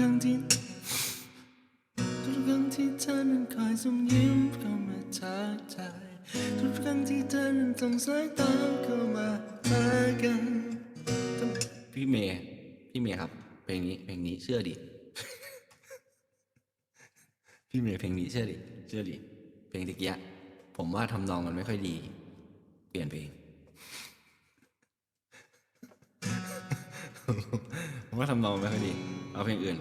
ครั้งที่ทุกครั้งที่เธอนั้นคอยส่งยิ้มเข้ามาทักทายทุกครั้งที่เธอนั้นส่งสายตาเข้ามาหากันพี่เมย์พี่เมย์ครับเพลงนี้เพลงนี้เชื่อดิพี่เมย์เพลงนี้เชื่อดิเชื่อดิเพลงตะกี้ผมว่าทำนองมันไม่ค่อยดี เปลี่ยนเพลงผมว่าทำนองไม่ค่อยดี เอาเพลงอื่น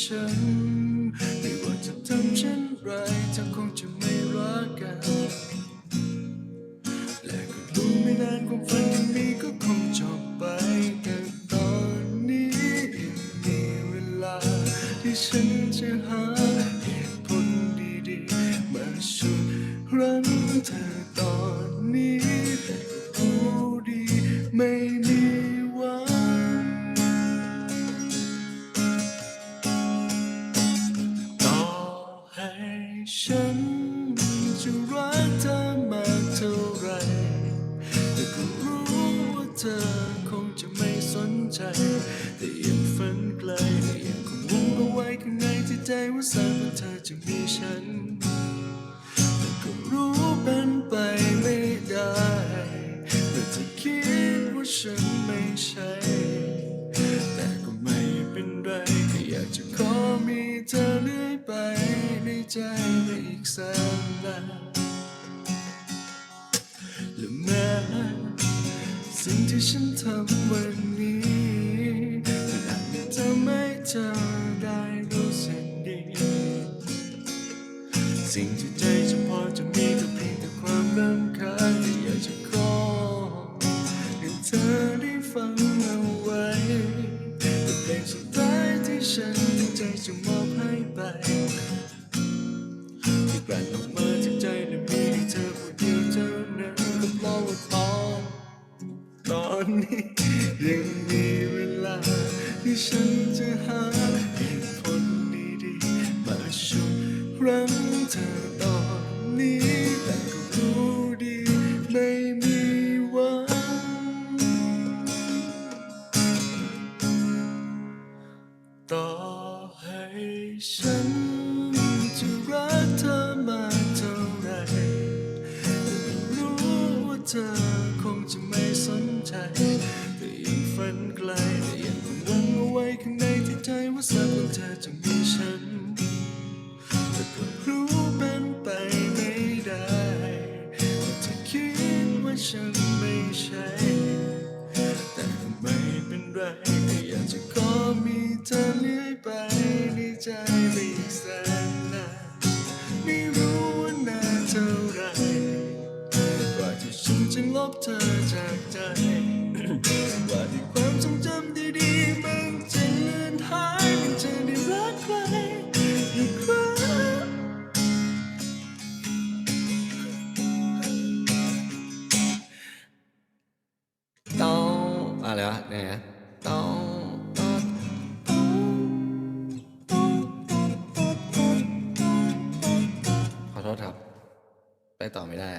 ฉัน ไม่ว่าจะทำเช่นไรเธอคงจะไม่รักกัน และก็รู้ไม่นานความฝันที่มีก็คงจบไป แต่ตอนนี้ยังมีเวลา ที่ฉันจะหาเหตุผลดีๆ มาชุดรั้งเธอตอนนี้แต่ก็รู้ดีไม่มี ฉันจะรักเธอมากเท่าไร แต่ก็รู้ว่าเธอคงจะไม่สนใจ แต่ยังฝันไกลแต่ยังคงหวงเอาไว้ข้างในที่ใจว่าสักวันเธอจะมีฉัน แต่ก็รู้เป็นไปไม่ได้ แต่เธอคิดว่าฉันไม่ใช่ แต่ก็ไม่เป็นไรแค่อยากจะขอมีเธอเรื่อยไปในใจ ไปอีกและแม้สิ่งที่ฉันทำวันนี้มันอาจจะทำให้เธอได้รู้สึกดี สิ่งที่ใจฉันพอจะมีก็เพียงแต่ความรำคาญที่อยากจะขอให้เธอได้ฟังเอาไว้เป็นเพลงสุดท้ายที่ฉันตั้งใจจะมอบให้ไป กลั่นออกมาจากใจและมีให้เธอผู้เดียวเท่านั้นก็เพราะว่าตอนตอนนี้ยังมีเวลาที่ฉันจะหาเหตุผลดีๆมาชุดรั้งเธอตอนนี้แต่ก็รู้ดีไม่มีหวังต่อให้ฉัน ว่ เธอจากใจ ว่าที่ความทรงจำดีๆมันจะเลือนหายมันจะได้รักใครอีกครั้งต้องอะไรวะเนี่ยนะต้องขอโทษครับ ไปต่อไม่ได้